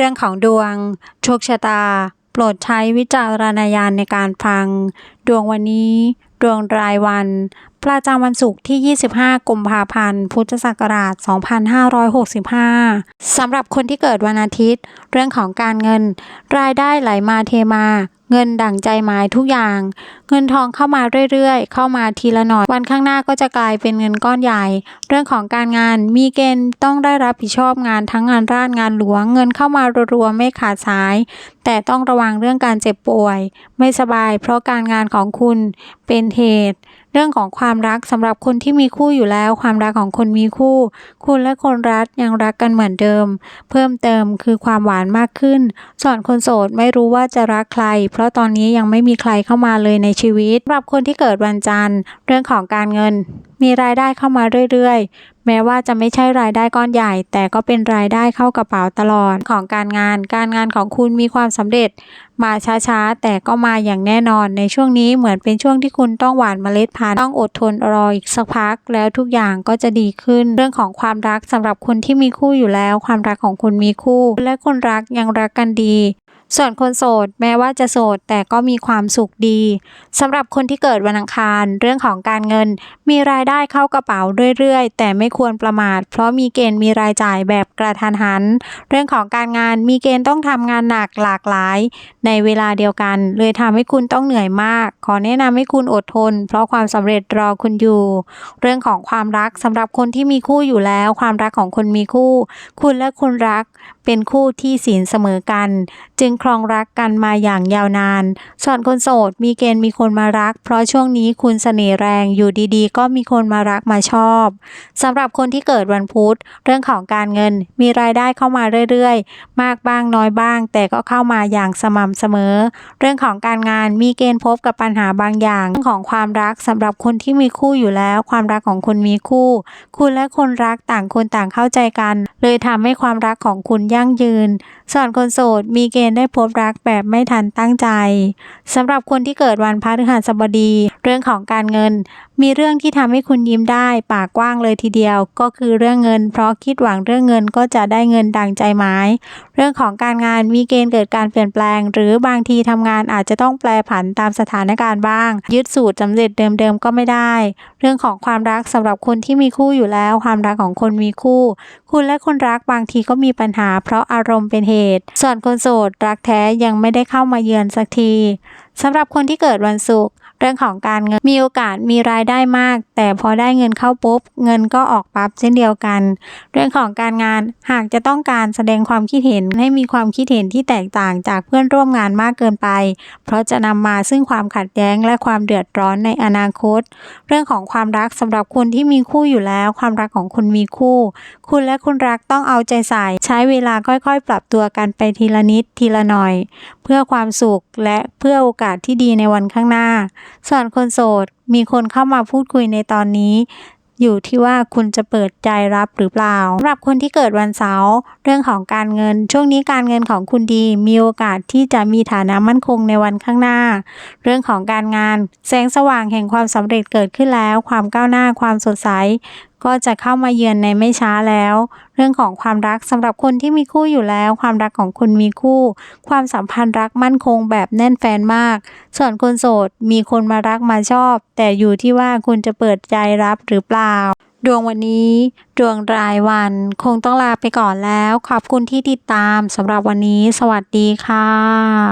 รื่องของดวงโชคชะตา โปรดใช้วิจารณญาณในการฟัง ดวงวันนี้ ดวงรายวัน ประจำวันศุกร์ที่ 25 กุมภาพันธ์ พุทธศักราช 2565 สำหรับคนที่เกิดวันอาทิตย์ เรื่องของการเงิน รายได้ไหลมาเทมา เงินดั่งใจหมายทุกอย่าง เงินทองเข้ามาเรื่อยๆ เข้ามาทีละหน่อย วันข้างหน้าก็จะกลายเป็นเงินก้อนใหญ่ เรื่องของการงานมีเกณฑ์ต้องได้รับผิดชอบงานทั้งงานราชงานหลวง เงินเข้ามารัวๆไม่ขาดสาย แต่ต้องระวังเรื่องการเจ็บป่วย ไม่สบาย เพราะการงานของคุณ เป็นเหตุ เรื่องของความรักสำหรับคนที่มีคู่อยู่แล้ว ความรักของคนมีคู่ คุณและคนรักยังรักกันเหมือนเดิม เพิ่มเติมคือความหวานมากขึ้น ส่วนคนโสดไม่รู้ว่าจะรักใคร เพราะตอนนี้ยังไม่มีใครเข้ามาเลยในชีวิตสำหรับคนที่เกิดวันจันทร์ เรื่องของการเงิน มีรายได้เข้ามาเรื่อยๆ แม้ว่าจะไม่ใช่รายได้ก้อนใหญ่ แต่ก็เป็นรายได้เข้ากระเป๋าตลอดของการงาน การงานของคุณมีความสำเร็จ มาช้าๆ แต่ก็มาอย่างแน่นอน ในช่วงนี้เหมือนเป็นช่วงที่คุณต้องหว่านเมล็ดพันธุ์ต้องอดทนรออีกสักพัก แล้วทุกอย่างก็จะดีขึ้น เรื่องของความรักสำหรับคนที่มีคู่อยู่แล้ว ความรักของคุณมีคู่ และคนรักยังรักกันดี ส่วนคนโสดแม้ว่าจะโสดแต่ก็มีความสุขดีสำหรับคนที่เกิดวันอังคาร เรื่องของการเงิน มีรายได้เข้ากระเป๋าเรื่อยๆ แต่ไม่ควรประมาท เพราะมีเกณฑ์มีรายจ่ายแบบกระทันหัน เรื่องของการงานมีเกณฑ์ต้องทำงานหนักหลากหลาย ในเวลาเดียวกัน เลยทำให้คุณต้องเหนื่อยมาก ขอแนะนำให้คุณอดทน เพราะความสำเร็จรอคุณอยู่ เรื่องของความรักสำหรับคนที่มีคู่อยู่แล้ว ความรักของคนมีคู่ คุณและคนรักเป็นคู่ที่ศีลเสมอกัน จึงครองรักกันมาอย่างยาวนาน ส่วนคนโสดมีเกณฑ์มีคนมารัก เพราะช่วงนี้คุณเสน่ห์แรงอยู่ดีๆ ก็มีคนมารักมาชอบสำหรับคนที่เกิดวันพุธเรื่องของการเงินมีรายได้เข้ามาเรื่อยๆ มากบ้างน้อยบ้าง แต่ก็เข้ามาอย่างสม่ำเสมอ เรื่องของการงานมีเกณฑ์พบกับปัญหาบางอย่างเรื่องของความรักสำหรับคนที่มีคู่อยู่แล้ว ความรักของคุณมีคู่ คุณและคนรักต่างคนต่างเข้าใจกัน เลยทำให้ความรักของคุณยั่งยืนส่วนคนโสดมีเกณฑ์ได้พบรักแบบไม่ทันตั้งใจสำหรับคนที่เกิดวันพฤหัสบดี เรื่องของการเงิน มีเรื่องที่ทำให้คุณยิ้มได้ ปากกว้างเลยทีเดียว ก็คือเรื่องเงิน เพราะคิดหวังเรื่องเงินก็จะได้เงินดังใจหมาย เรื่องของการงานมีเกณฑ์เกิดการเปลี่ยนแปลง หรือบางทีทำงานอาจจะต้องแปลผันตามสถานการณ์บ้าง ยึดสูตรสำเร็จเดิมๆก็ไม่ได้ เรื่องของความรักสำหรับคนที่มีคู่อยู่แล้ว ความรักของคนมีคู่ คุณและคนรักบางทีก็มีปัญหาเพราะอารมณ์เป็นเหตุ ส่วนคนโสดรักแท้ยังไม่ได้เข้ามาเยือนสักทีสำหรับคนที่เกิดวันศุกร์ เรื่องของการเงินมีโอกาสมีรายได้มาก แต่พอได้เงินเข้าปุ๊บ เงินก็ออกปั๊บเช่นเดียวกัน เรื่องของการงานหากจะต้องการแสดงความคิดเห็นให้มีความคิดเห็นที่แตกต่างจากเพื่อนร่วมงานมากเกินไป เพราะจะนำมาซึ่งความขัดแย้งและความเดือดร้อนในอนาคต เรื่องของความรักสำหรับคนที่มีคู่อยู่แล้ว ความรักของคุณมีคู่ คุณและคนรักต้องเอาใจใส่ ใช้เวลาค่อยๆ ปรับตัวกันไปทีละนิดทีละหน่อย เพื่อความสุขและเพื่อโอกาสที่ดีในวันข้างหน้า ส่วนคนโสดมีคนเข้ามาพูดคุยในตอนนี้ อยู่ที่ว่าคุณจะเปิดใจรับหรือเปล่าสำหรับคนที่เกิดวันเสาร์เรื่องของการเงิน ช่วงนี้การเงินของคุณดี มีโอกาสที่จะมีฐานะมั่นคงในวันข้างหน้า เรื่องของการงาน แสงสว่างแห่งความสำเร็จเกิดขึ้นแล้ว ความก้าวหน้าความสดใส ก็จะเข้ามาเยือนในไม่ช้าแล้ว เรื่องของความรักสำหรับคนที่มีคู่อยู่แล้ว ความรักของคุณมีคู่ ความสัมพันธ์รักมั่นคงแบบแน่นแฟนมาก ส่วนคนโสดมีคนมารักมาชอบ แต่อยู่ที่ว่าคุณจะเปิดใจรับหรือเปล่าดวงวันนี้ ดวงรายวัน คงต้องลาไปก่อนแล้ว ขอบคุณที่ติดตามสำหรับวันนี้ สวัสดีค่ะ